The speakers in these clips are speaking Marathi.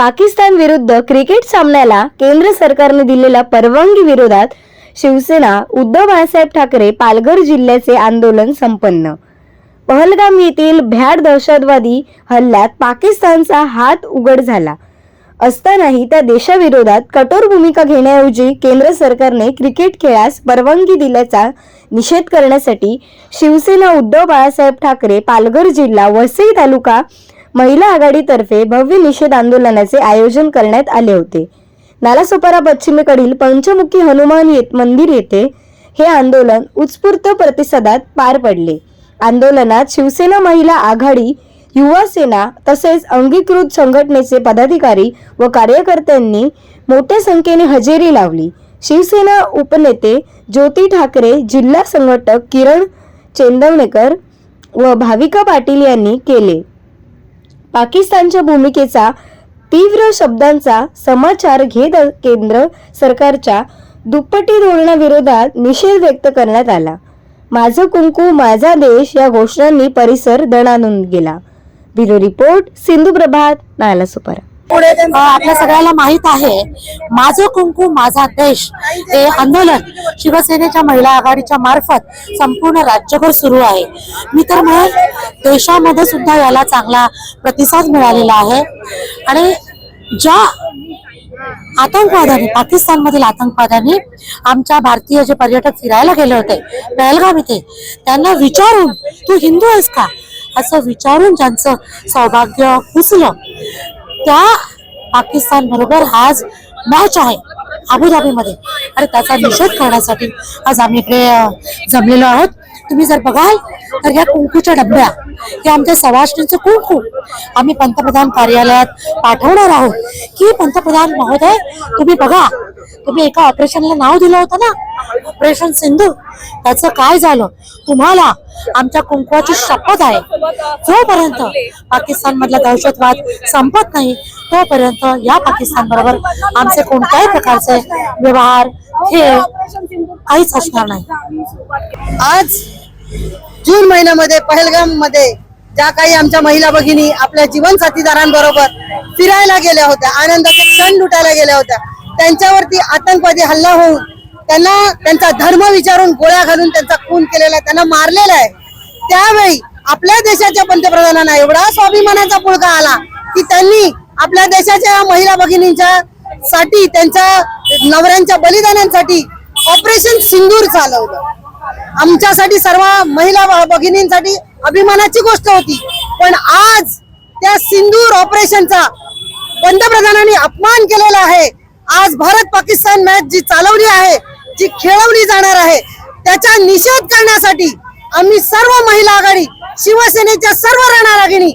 पाकिस्तान विरुद्ध क्रिकेट सामन्याला केंद्र सरकारने दिलेल्या परवानगी विरोधात शिवसेना उद्धव बाळासाहेब ठाकरे पालघर जिल्ह्याचे आंदोलन संपन्न. पहलगाम येथील भ्याड दहशतवादी हल्ल्यात पाकिस्तानचा हात उघड झाला. असतानाही त्या देशाविरोधात कठोर भूमिका घेण्याऐवजी केंद्र सरकारने क्रिकेट खेळास परवानगी दिल्याचा निषेध करण्यासाठी शिवसेना उद्धव बाळासाहेब ठाकरे पालघर जिल्हा वसई तालुका महिला आघाडीतर्फे भव्य निषेध आंदोलनाचे आयोजन करण्यात आले होते. नालासोपारा पश्चिमेकडील पंचमुखी हनुमान येत मंदिर येथे हे आंदोलन उत्स्फूर्त प्रतिसादात पार पडले. आंदोलनात शिवसेना महिला आघाडी युवा सेना तसेच अंगीकृत संघटनेचे पदाधिकारी व कार्यकर्त्यांनी मोठ्या संख्येने हजेरी लावली. शिवसेना उपनेते ज्योती ठाकरे जिल्हा संघटक किरण चेंदवणेकर व भाविका पाटील यांनी केले. पाकिस्तानच्या भूमिकेचा तीव्र शब्दांचा समाचार घेत केंद्र सरकारच्या दुप्पटी धोरणाविरोधात निषेध व्यक्त करण्यात आला. माझं कुंकू माझा देश या घोषणांनी परिसर दणानून गेला. Bureau report Sindhu Prabhat Nalasopara. आपल्या सगळ्याला माहीत आहे माझं कुंकू माझा देश हे आंदोलन शिवसेनेच्या महिला आघाडीच्या मार्फत संपूर्ण राज्यभर सुरू आहे. मी तर म्हणेन देशामध्ये सुद्धा याला चांगला प्रतिसाद मिळालेला आहे. आणि ज्या आतंकवाद्यांनी पाकिस्तानमधील आतंकवाद्यांनी आमच्या भारतीय जे पर्यटक फिरायला गेले होते पहलगाम इथे त्यांना विचारून तू हिंदू आहेस का? असं विचारून ज्यांचं सौभाग्य पुसलं त्या पाकिस्तान बरोबर आज मॅच आहे अबुधाबीमध्ये आणि त्याचा निषेध करण्यासाठी आज आम्ही इकडे जमलेलो आहोत. तुम्ही जर बघाल तर या कुंकूच्या डब्या या आमच्या सवाष्टींचं कुंकू आम्ही पंतप्रधान कार्यालयात पाठवणार आहोत. की पंतप्रधान महोदय तुम्ही बघा तुम्ही एका ऑपरेशनला नाव दिलं होतं ना? ऑपरेशन सिंधू त्याचं काय झालं? तुम्हाला आमच्या कुंकवाची शपथ आहे. जोपर्यंत पाकिस्तान मधला दहशतवाद संपत नाही तोपर्यंत या पाकिस्तान बरोबर आमचे कोणत्याही प्रकारचे व्यवहार खेळ काहीच असणार नाही. आज जून महिन्यामध्ये पहलगाममध्ये ज्या काही आमच्या महिला भगिनी आपल्या जीवन साथीदारांबरोबर फिरायला गेल्या होत्या आनंदाचे क्षण लुटायला गेल्या होत्या त्यांच्यावरती आतंकवादी हल्ला होऊन त्यांना त्यांचा धर्म विचारून गोळ्या घालून त्यांचा खून केलेला आहे त्यांना मारलेला आहे. त्यावेळी आपल्या देशाच्या पंतप्रधानांना एवढा स्वाभिमानाचा पुळका आला की त्यांनी आपल्या देशाच्या महिला भगिनींच्या साठी त्यांच्या नवऱ्यांच्या बलिदानांसाठी ऑपरेशन सिंदूर चालवलं. आमच्यासाठी सर्व महिला भगिनींसाठी अभिमानाची गोष्ट होती. पण आज त्या सिंदूर ऑपरेशनचा पंतप्रधानांनी अपमान केलेला आहे. आज भारत पाकिस्तान मॅच जी चालवली आहे जी खेळवली जाणार आहे त्याचा निषेध करण्यासाठी आम्ही सर्व महिला आघाडी शिवसेनेच्या सर्व रणरागिणी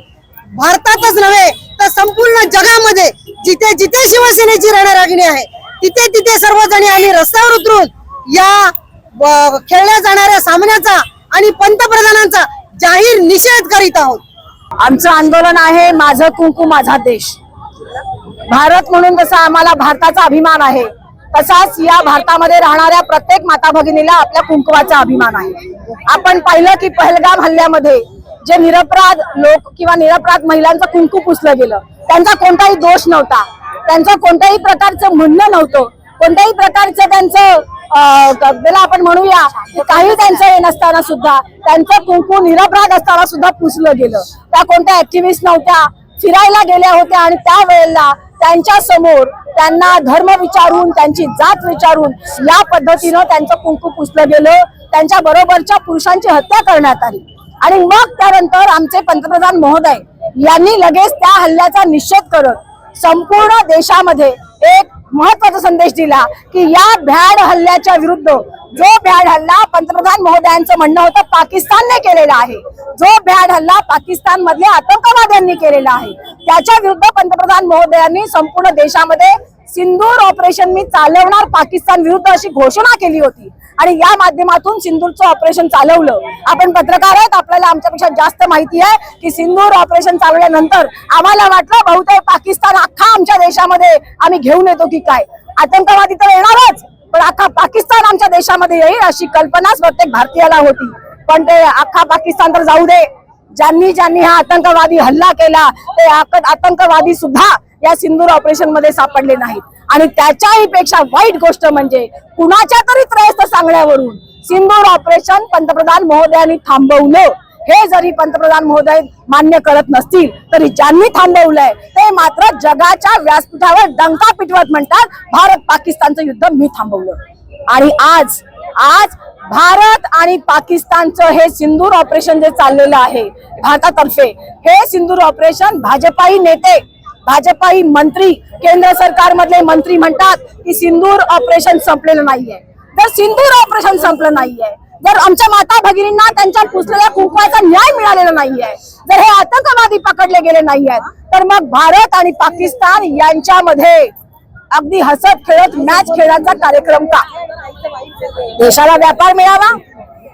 भारतातच नव्हे तर संपूर्ण जगामध्ये जिथे जिथे शिवसेनेची रणरागिणी आहे तिथे तिथे सर्वजणी आम्ही रस्त्यावर उतरून या खेळल्या जाणाऱ्या सामन्याचा आणि पंतप्रधानांचा जाहीर निषेध करीत आहोत. आमचं आंदोलन आहे माझं कुंकू माझा देश. भारत म्हणून जसा आम्हाला भारताचा अभिमान आहे तसाच या भारतामध्ये राहणाऱ्या प्रत्येक माता भगिनीला आपल्या कुंकवाचा अभिमान आहे. आपण पाहिलं की पहलगाम हल्ल्यामध्ये जे निरपराध लोक किंवा निरपराध महिलांचं कुंकू पुसलं गेलं त्यांचा कोणताही दोष नव्हता. त्यांचं कोणत्याही प्रकारचं म्हणणं नव्हतं. कोणत्याही प्रकारचं त्यांचं त्याला आपण म्हणूया काही त्यांचं हे नसताना सुद्धा त्यांचं कुंकू निरपराध असताना सुद्धा पुसलं गेलं. त्या कोणत्या ऍक्टिव्हिस्ट नव्हत्या फिरायला गेल्या होत्या आणि त्या वेळेला त्यांच्यासमोर त्यांना धर्म विचारून त्यांची जात विचारून या पद्धतीनं त्यांचं कुंकू पुसलं गेलं. त्यांच्या बरोबरच्या पुरुषांची हत्या करण्यात आली. आणि मग त्यानंतर आमचे पंतप्रधान महोदय यांनी लगेच त्या हल्ल्याचा निषेध करत संपूर्ण देशामध्ये एक महत्त्वाचा संदेश दिला की या भ्याड हल्ल्याच्या विरुद्ध जो भ्याड हल्ला पंतप्रधान महोदयांचं म्हणणं होतं पाकिस्तानने केलेला आहे. जो भ्याड हल्ला पाकिस्तान मधल्या आतंकवाद्यांनी केलेला आहे. त्याच्या विरुद्ध पंतप्रधान महोदयांनी संपूर्ण देशामध्ये सिंदूर ऑपरेशन मी चालवणार पाकिस्तान विरुद्ध अशी घोषणा केली होती. आणि या माध्यमातून सिंदूरचं ऑपरेशन चालवलं. आपण पत्रकार आहेत आपल्याला आमच्यापेक्षा जास्त माहिती आहे की सिंदूर ऑपरेशन चालवल्यानंतर आम्हाला वाटलं बहुतेक पाकिस्तान अख्खा आमच्या देशामध्ये आम्ही घेऊन येतो की काय. आतंकवादी तर येणारच पण अख्खा पाकिस्तान आमच्या देशामध्ये येईल अशी कल्पनाच प्रत्येक भारतीयाला होती. पण ते अख्खा पाकिस्तान तर जाऊ दे. ज्यांनी ज्यांनी हा आतंकवादी हल्ला केला ते आतंकवादी सुद्धा या सिंदूर ऑपरेशनमध्ये सापडले नाहीत. आणि त्याच्याही पेक्षा वाईट गोष्ट म्हणजे कुणाच्या तरी त्रयस्थ सांगण्यावरून सिंदूर ऑपरेशन पंतप्रधान महोदयांनी थांबवलं. हे जरी पंतप्रधान महोदय मान्य करत नसतील तरी ज्यांनी थांबवलंय ते मात्र जगाच्या व्यासपीठावर डंका पिटवत म्हणतात भारत पाकिस्तानचं युद्ध मी थांबवलं. आणि आज आज भारत आणि पाकिस्तानचं हे सिंदूर ऑपरेशन जे चाललेलं आहे भारतातर्फे हे सिंदूर ऑपरेशन भाजपाई नेते भाजपाई मंत्री केंद्र सरकारमधले मंत्री म्हणतात की सिंदूर ऑपरेशन संपलेलं नाहीये. जर सिंदूर ऑपरेशन संपलं नाहीये जर आमच्या माता भगिनींना त्यांच्या पुसलेल्या कुंकवाचा न्याय मिळालेला नाहीये जर हे आतंकवादी पकडले गेले नाही आहेत तर मग भारत आणि पाकिस्तान यांच्यामध्ये अगदी हसत खेळत मॅच खेळण्याचा कार्यक्रम का? देशाला व्यापार मिळावा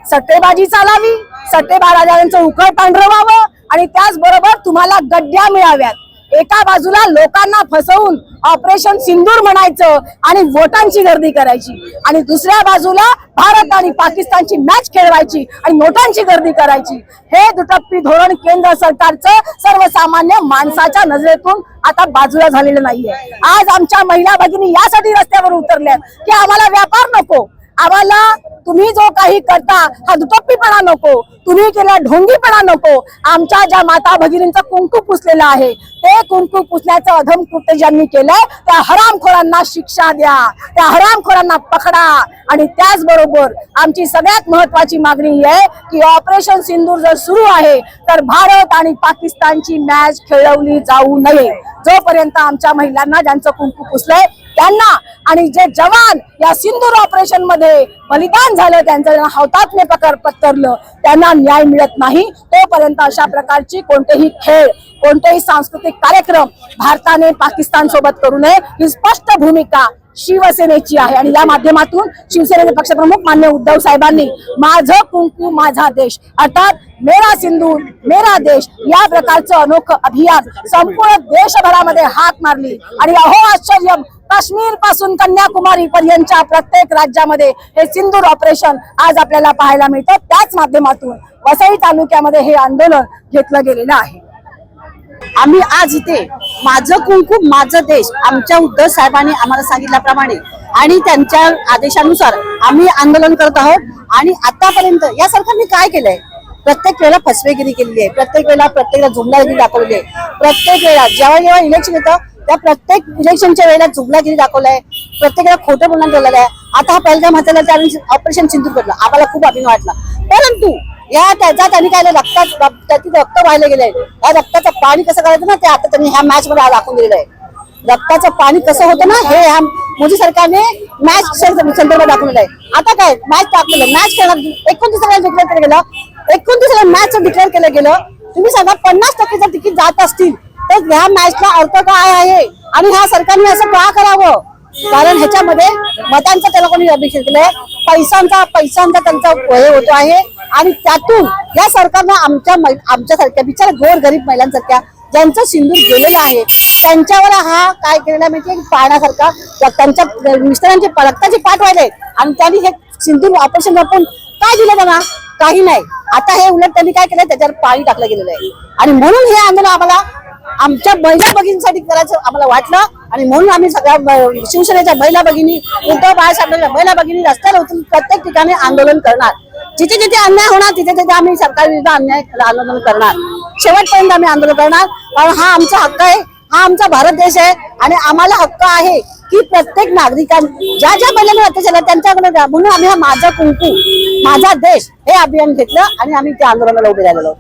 सट्टेबाजी चालावी सट्टेबाजांचं उकळ पांढरवावं आणि त्याचबरोबर तुम्हाला गड्ड्या मिळाव्यात. एका बाजूला लोकांना फसवून ऑपरेशन सिंदूर म्हणायचं आणि वोटांची गर्दी करायची. आणि दुसऱ्या बाजूला भारत आणि पाकिस्तानची मॅच खेळवायची आणि नोटांची गर्दी करायची. हे दुटप्पी धोरण केंद्र सरकारचं सर्वसामान्य माणसाच्या नजरेतून आता बाजूला झालेलं नाहीये. आज आमच्या महिला भगिनी यासाठी रस्त्यावर उतरल्या की आम्हाला व्यापार नको. आम्हाला तुम्ही जो काही करता हा दुटप्पीपणा नको. तुम्ही केला ढोंगीपणा नको. आमच्या ज्या माता भगिनींचं कुंकू पुसलेलं आहे ते कुंकू पुसण्याचं अधम कृत्य ज्यांनी केलंय त्या हरामखोरांना शिक्षा द्या. त्या हरामखोरांना पकडा. आणि त्याचबरोबर आमची सगळ्यात महत्वाची मागणी ही आहे की ऑपरेशन सिंदूर जर सुरू आहे तर भारत आणि पाकिस्तानची मॅच खेळवली जाऊ नये. जोपर्यंत आमच्या महिलांना ज्यांचं कुंकू पुसलंय त्यांना आणि जे जवान या सिंदूर ऑपरेशनमध्ये बलिदान झालं त्यांचं हौतात्म्य पकर पत्करलं त्यांना न्याय मिळत नाही. तोपर्यंत अशा प्रकारची कोणतेही खेळ कोणतेही सांस्कृतिक कार्यक्रम भारताने पाकिस्तान सोबत करू नये. ही स्पष्ट भूमिका शिवसेनेची आहे. आणि या माध्यमातून शिवसेनेचे पक्षप्रमुख मान्य उद्धव साहेबांनी माझं कुंकू माझा देश. अर्थात मेरा सिंधू मेरा देश या प्रकारचं अनोखं अभियान संपूर्ण देशभरामध्ये हाक मारली. आणि अहो आश्चर्य काश्मीरपासून कन्याकुमारी पर्यंतच्या प्रत्येक राज्यामध्ये हे सिंदूर ऑपरेशन आज आपल्याला पाहायला मिळतं. त्याच माध्यमातून वसई तालुक्यामध्ये हे आंदोलन घेतलं गेलेलं आहे. आम्ही आज इथे माझं कुंकू माझं देश आमच्या उद्धव साहेबांनी आम्हाला सांगितल्याप्रमाणे आणि त्यांच्या आदेशानुसार आम्ही आंदोलन करत आहोत. आणि आतापर्यंत या सरकारने काय केलंय? प्रत्येक वेळेला फसवेगिरी केलेली आहे. प्रत्येक वेळेला प्रत्येकाला जुमलागिरी दाखवली आहे. प्रत्येक वेळेला जेव्हा जेव्हा इलेक्शन येतं त्या प्रत्येक इलेक्शनच्या वेळेला जुमलागिरी दाखवलाय. प्रत्येकाला खोटं बोलणं केलेलं आहे. आता हा पहिल्या म्हाताला त्यावेळी ऑपरेशन सिंधू करलं आम्हाला खूप अभिमान वाटला. परंतु या त्याचा त्यांनी काय रक्ता रक्तात त्याची रक्त वाहिले गेले या रक्ताचं पाणी कसं करायचं ना ते आता त्यांनी ह्या मॅच मध्ये दाखवून दिलेलं आहे. रक्ताचं पाणी कसं होतं ना हे ह्या मोदी सरकारने मॅच संदर्भात दाखवलेलं आहे. आता काय मॅच दाखवलं. मॅच खेळणार एकोणतीस डिक्लेअर केलं गेलं. एकोणतीस मॅच डिक्लेअर केलं गेलं. तुम्ही सांगा पन्नास टक्के जर तिकीट जात असतील तर ह्या मॅचला अर्थ काय आहे? आणि ह्या सरकारने असं का करावं? कारण ह्याच्यामध्ये मतांचा त्याला कोणी अभिषेक केलाय. पैशांचा पैशांचा त्यांचा हे होतो आहे. आणि त्यातून या सरकारनं आमच्या आमच्यासारख्या बिचार गोर गरीब महिलांसारख्या ज्यांचं सिंदूर गेलेलं आहे त्यांच्यावर हा काय केलेला माहितीये? की पाहण्यासारखा त्यांच्या मिस्टरांचे रक्ताचे पाठ व्हायले आणि त्यांनी हे सिंदूर ऑपरेशन वापरून काय दिलं त्यांना काही नाही. आता हे उलट त्यांनी काय केलंय? त्याच्यावर पाणी टाकलं गेलेलं आहे. आणि म्हणून हे आंदोलन आम्हाला आमच्या महिला भगिनीसाठी करायचं आम्हाला वाटलं आणि म्हणून आम्ही सगळ्या शिवसेनेच्या महिला भगिनी उद्धव बाळासाहेबांच्या महिला भगिनी रस्त्यावर उतरून प्रत्येक ठिकाणी आंदोलन करणार. जिथे जिथे अन्याय होणार तिथे तिथे आम्ही सरकारविरुद्ध अन्याय आंदोलन करणार. शेवटपर्यंत आम्ही आंदोलन करणार. कारण हा आमचा हक्क आहे हा आमचा भारत देश आहे आणि आम्हाला हक्क आहे की प्रत्येक नागरिकां ज्या ज्या महिलांना अत्याचार त्यांच्याकडे द्या. म्हणून आम्ही हा माझा कुंकू माझा देश हे अभियान घेतलं आणि आम्ही त्या आंदोलनाला उभे राहिलेलो